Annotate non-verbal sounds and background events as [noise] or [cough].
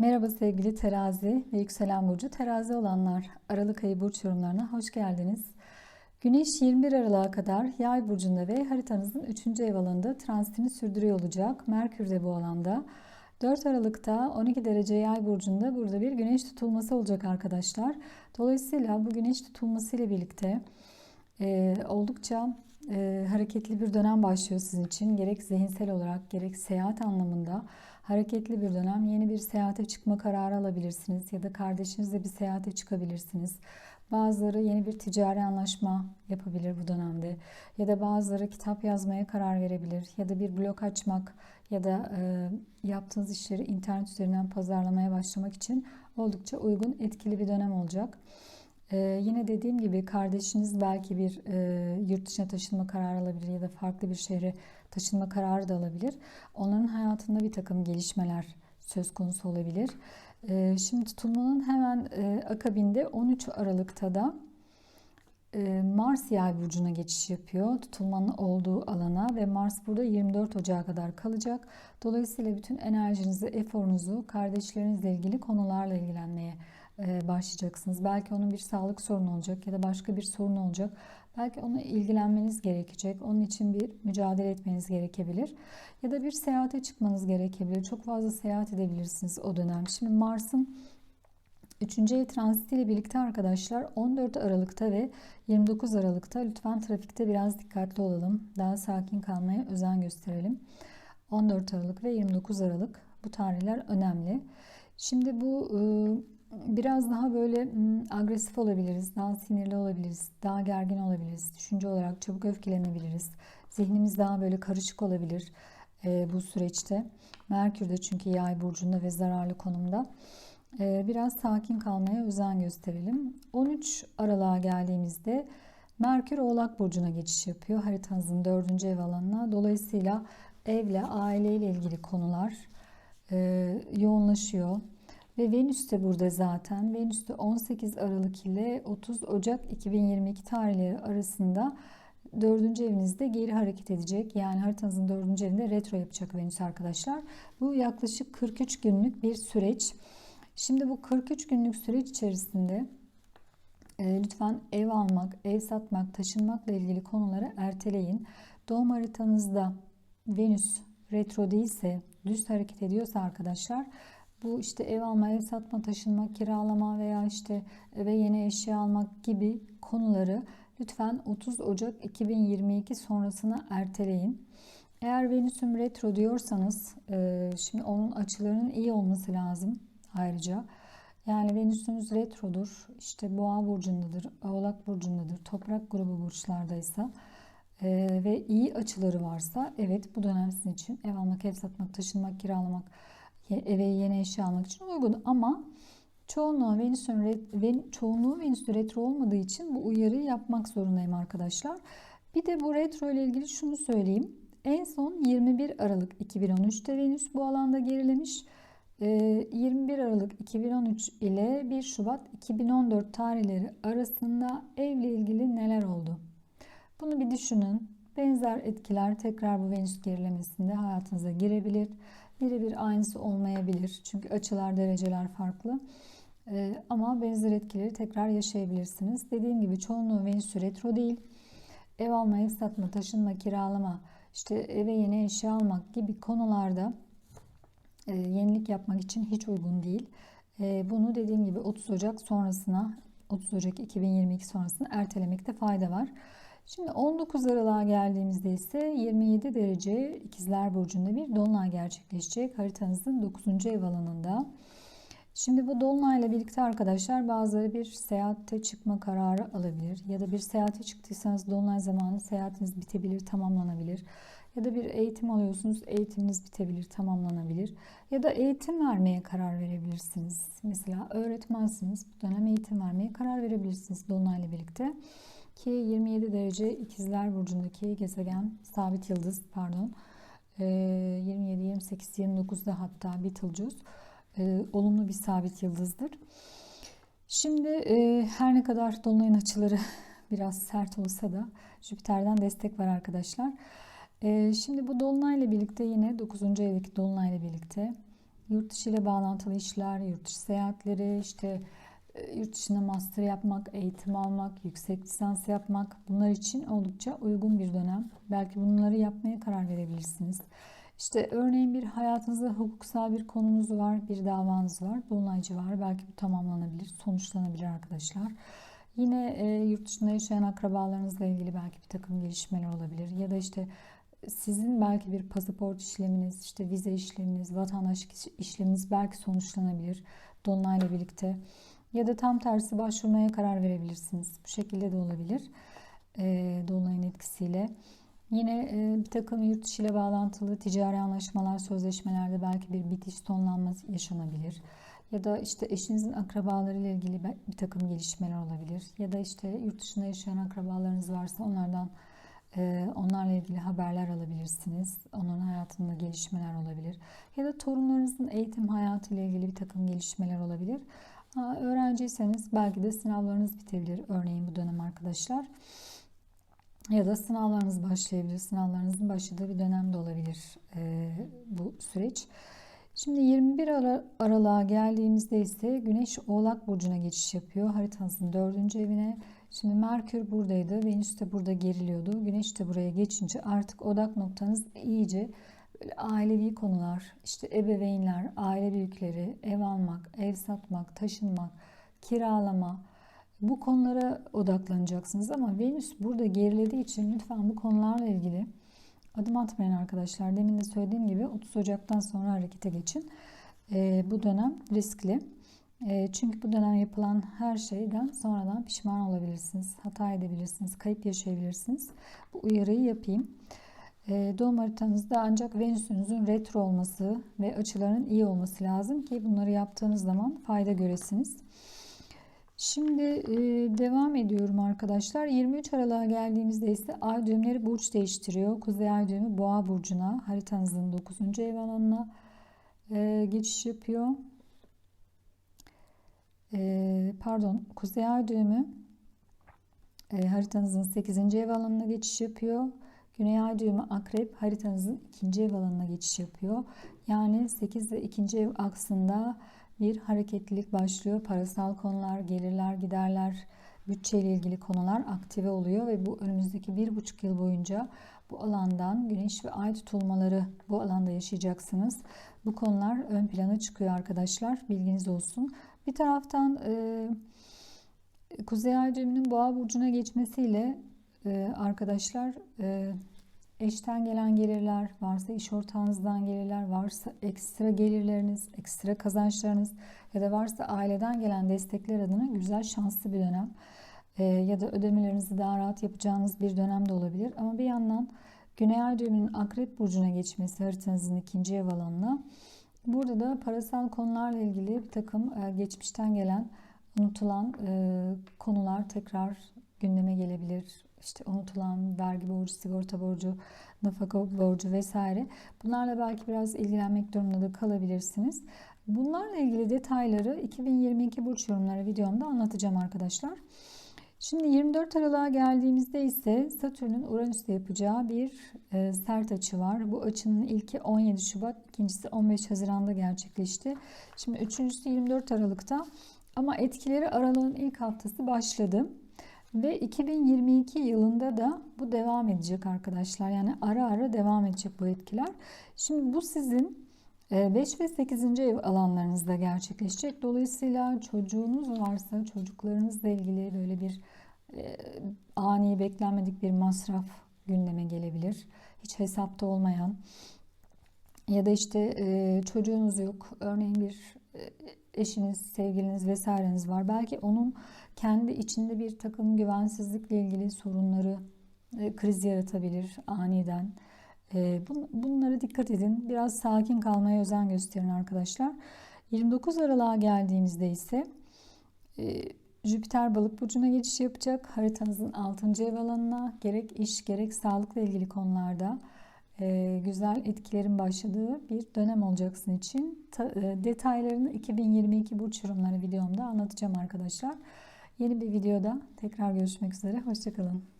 Merhaba sevgili terazi ve yükselen burcu terazi olanlar. Aralık ayı burç yorumlarına hoş geldiniz. Güneş 21 Aralık'a kadar yay burcunda ve haritanızın 3. ev alanında transitini sürdürüyor olacak. Merkür de bu alanda. 4 Aralık'ta 12 derece yay burcunda burada bir güneş tutulması olacak arkadaşlar. Dolayısıyla bu güneş tutulması ile birlikte e, oldukça e, hareketli bir dönem başlıyor sizin için. Gerek zihinsel olarak gerek seyahat anlamında hareketli bir dönem. Yeni bir seyahate çıkma kararı alabilirsiniz ya da kardeşinizle bir seyahate çıkabilirsiniz. Bazıları yeni bir ticari anlaşma yapabilir bu dönemde. Ya da bazıları kitap yazmaya karar verebilir. Ya da bir blog açmak ya da e, yaptığınız işleri internet üzerinden pazarlamaya başlamak için oldukça uygun, etkili bir dönem olacak. Ee, yine dediğim gibi kardeşiniz belki bir e, yurt dışına taşınma kararı alabilir ya da farklı bir şehre taşınma kararı da alabilir. Onların hayatında bir takım gelişmeler söz konusu olabilir. E, şimdi tutulmanın hemen e, akabinde 13 Aralık'ta da e, Mars yay burcuna geçiş yapıyor. Tutulmanın olduğu alana ve Mars burada 24 Ocağı kadar kalacak. Dolayısıyla bütün enerjinizi, eforunuzu kardeşlerinizle ilgili konularla ilgilenmeye e, başlayacaksınız. Belki onun bir sağlık sorunu olacak ya da başka bir sorun olacak. Belki ona ilgilenmeniz gerekecek. Onun için bir mücadele etmeniz gerekebilir. Ya da bir seyahate çıkmanız gerekebilir. Çok fazla seyahat edebilirsiniz o dönem. Şimdi Mars'ın 3. ev transiti ile birlikte arkadaşlar 14 Aralık'ta ve 29 Aralık'ta lütfen trafikte biraz dikkatli olalım. Daha sakin kalmaya özen gösterelim. 14 Aralık ve 29 Aralık bu tarihler önemli. Şimdi bu biraz daha böyle agresif olabiliriz, daha sinirli olabiliriz, daha gergin olabiliriz, düşünce olarak çabuk öfkelenebiliriz. Zihnimiz daha böyle karışık olabilir e, bu süreçte. Merkür de çünkü yay burcunda ve zararlı konumda. E, biraz sakin kalmaya özen gösterelim. 13 Aralık'a geldiğimizde Merkür Oğlak Burcu'na geçiş yapıyor haritanızın dördüncü ev alanına. Dolayısıyla evle, aileyle ilgili konular e, yoğunlaşıyor. Ve Venüs de burada zaten. Venüs de 18 Aralık ile 30 Ocak 2022 tarihleri arasında dördüncü evinizde geri hareket edecek. Yani haritanızın dördüncü evinde retro yapacak Venüs arkadaşlar. Bu yaklaşık 43 günlük bir süreç. Şimdi bu 43 günlük süreç içerisinde e, lütfen ev almak, ev satmak, taşınmakla ilgili konuları erteleyin. Doğum haritanızda Venüs retro değilse, düz hareket ediyorsa arkadaşlar bu işte ev alma, ev satma, taşınma, kiralama veya işte eve yeni eşya almak gibi konuları lütfen 30 Ocak 2022 sonrasına erteleyin. Eğer Venüs'üm retro diyorsanız e, şimdi onun açılarının iyi olması lazım ayrıca. Yani Venüs'ünüz retrodur. İşte Boğa burcundadır, Oğlak burcundadır, Toprak grubu burçlardaysa e, ve iyi açıları varsa evet bu dönem sizin için ev almak, ev satmak, taşınmak, kiralamak eve yeni eşya almak için uygun ama çoğunluğu Venüs'ün çoğunluğu Venüs retro olmadığı için bu uyarıyı yapmak zorundayım arkadaşlar. Bir de bu retro ile ilgili şunu söyleyeyim. En son 21 Aralık 2013'te Venüs bu alanda gerilemiş. 21 ee, Aralık 2013 ile 1 Şubat 2014 tarihleri arasında evle ilgili neler oldu? Bunu bir düşünün. Benzer etkiler tekrar bu Venüs gerilemesinde hayatınıza girebilir birebir aynısı olmayabilir. Çünkü açılar, dereceler farklı. Ee, ama benzer etkileri tekrar yaşayabilirsiniz. Dediğim gibi çoğunluğu Venüs retro değil. Ev alma, ev satma, taşınma, kiralama, işte eve yeni eşya almak gibi konularda e, yenilik yapmak için hiç uygun değil. E, bunu dediğim gibi 30 Ocak sonrasına 30 Ocak 2022 sonrasında ertelemekte fayda var. Şimdi 19 Aralık'a geldiğimizde ise 27 derece ikizler burcunda bir dolunay gerçekleşecek haritanızın 9. ev alanında. Şimdi bu dolunayla birlikte arkadaşlar bazıları bir seyahate çıkma kararı alabilir. Ya da bir seyahate çıktıysanız dolunay zamanı seyahatiniz bitebilir, tamamlanabilir. Ya da bir eğitim alıyorsunuz, eğitiminiz bitebilir, tamamlanabilir. Ya da eğitim vermeye karar verebilirsiniz. Mesela öğretmensiniz, bu dönem eğitim vermeye karar verebilirsiniz dolunayla birlikte. Ki 27 derece ikizler burcundaki gezegen sabit yıldız pardon 27, 28, 29'da hatta Betelgeuse e, olumlu bir sabit yıldızdır. Şimdi e, her ne kadar dolunayın açıları [laughs] biraz sert olsa da Jüpiter'den destek var arkadaşlar. E, şimdi bu dolunayla birlikte yine 9. evdeki dolunayla birlikte Yurt dışı ile bağlantılı işler, yurt dışı seyahatleri, işte yurt dışında master yapmak, eğitim almak, yüksek lisans yapmak bunlar için oldukça uygun bir dönem. Belki bunları yapmaya karar verebilirsiniz. İşte örneğin bir hayatınızda hukuksal bir konunuz var, bir davanız var, dolunaycı var. Belki bu tamamlanabilir, sonuçlanabilir arkadaşlar. Yine e, yurt dışında yaşayan akrabalarınızla ilgili belki bir takım gelişmeler olabilir. Ya da işte sizin belki bir pasaport işleminiz, işte vize işleminiz, vatandaşlık işleminiz belki sonuçlanabilir Dolunay'la birlikte. Ya da tam tersi başvurmaya karar verebilirsiniz. Bu şekilde de olabilir. E, Dolunay'ın etkisiyle. Yine e, bir takım yurt dışı ile bağlantılı ticari anlaşmalar, sözleşmelerde belki bir bitiş, sonlanma yaşanabilir. Ya da işte eşinizin akrabaları ile ilgili bir takım gelişmeler olabilir. Ya da işte yurt dışında yaşayan akrabalarınız varsa onlardan e, onlarla ilgili haberler alabilirsiniz. Onların hayatında gelişmeler olabilir. Ya da torunlarınızın eğitim hayatı ile ilgili bir takım gelişmeler olabilir. Öğrenciyseniz belki de sınavlarınız bitebilir. Örneğin bu dönem arkadaşlar. Ya da sınavlarınız başlayabilir. Sınavlarınızın başladığı bir dönemde olabilir e, bu süreç. Şimdi 21 Ar Aralık'a geldiğimizde ise Güneş Oğlak Burcu'na geçiş yapıyor. Haritanızın dördüncü evine. Şimdi Merkür buradaydı. Venüs de burada geriliyordu. Güneş de buraya geçince artık odak noktanız iyice böyle ailevi konular, işte ebeveynler, aile büyükleri, ev almak, ev satmak, taşınmak, kiralama, bu konulara odaklanacaksınız ama Venüs burada gerilediği için lütfen bu konularla ilgili adım atmayın arkadaşlar. Demin de söylediğim gibi 30 Ocak'tan sonra harekete geçin. E, bu dönem riskli. E, çünkü bu dönem yapılan her şeyden sonradan pişman olabilirsiniz. Hata edebilirsiniz. Kayıp yaşayabilirsiniz. Bu uyarıyı yapayım. E, doğum haritanızda ancak Venüs'ünüzün retro olması ve açıların iyi olması lazım ki bunları yaptığınız zaman fayda göresiniz. Şimdi e, devam ediyorum arkadaşlar. 23 Aralık'a geldiğimizde ise ay düğümleri burç değiştiriyor. Kuzey ay düğümü boğa burcuna haritanızın 9. ev alanına e, geçiş yapıyor. E, pardon Kuzey ay düğümü e, haritanızın 8. ev alanına geçiş yapıyor. Güney ay düğümü akrep haritanızın 2. ev alanına geçiş yapıyor. Yani 8 ve 2. ev aksında bir hareketlilik başlıyor. Parasal konular, gelirler, giderler, bütçeyle ilgili konular aktive oluyor ve bu önümüzdeki bir buçuk yıl boyunca bu alandan güneş ve ay tutulmaları bu alanda yaşayacaksınız. Bu konular ön plana çıkıyor arkadaşlar. Bilginiz olsun. Bir taraftan e, Kuzey Ay düğümünün Boğa burcuna geçmesiyle e, arkadaşlar e, eşten gelen gelirler, varsa iş ortağınızdan gelirler, varsa ekstra gelirleriniz, ekstra kazançlarınız ya da varsa aileden gelen destekler adına güzel şanslı bir dönem. E, ya da ödemelerinizi daha rahat yapacağınız bir dönem de olabilir. Ama bir yandan Güney Ay düğümünün Akrep Burcu'na geçmesi haritanızın ikinci ev alanına. Burada da parasal konularla ilgili bir takım e, geçmişten gelen unutulan e, konular tekrar gündeme gelebilir işte unutulan vergi borcu, sigorta borcu, nafaka borcu vesaire. Bunlarla belki biraz ilgilenmek durumunda da kalabilirsiniz. Bunlarla ilgili detayları 2022 burç yorumları videomda anlatacağım arkadaşlar. Şimdi 24 Aralık'a geldiğimizde ise Satürn'ün Uranüs'te yapacağı bir e, sert açı var. Bu açının ilki 17 Şubat, ikincisi 15 Haziran'da gerçekleşti. Şimdi üçüncüsü 24 Aralık'ta ama etkileri Aralık'ın ilk haftası başladı. Ve 2022 yılında da bu devam edecek arkadaşlar. Yani ara ara devam edecek bu etkiler. Şimdi bu sizin 5 e, ve 8. ev alanlarınızda gerçekleşecek. Dolayısıyla çocuğunuz varsa çocuklarınızla ilgili böyle bir e, ani beklenmedik bir masraf gündeme gelebilir. Hiç hesapta olmayan ya da işte e, çocuğunuz yok. Örneğin bir eşiniz, sevgiliniz vesaireniz var. Belki onun kendi içinde bir takım güvensizlikle ilgili sorunları, e, kriz yaratabilir aniden. E, bunlara dikkat edin. Biraz sakin kalmaya özen gösterin arkadaşlar. 29 Aralık'a geldiğimizde ise e, Jüpiter balık burcuna geçiş yapacak. Haritanızın 6. ev alanına gerek iş gerek sağlıkla ilgili konularda e, güzel etkilerin başladığı bir dönem olacaksın için. Ta, e, detaylarını 2022 burç yorumları videomda anlatacağım arkadaşlar. Yeni bir videoda tekrar görüşmek üzere. Hoşçakalın.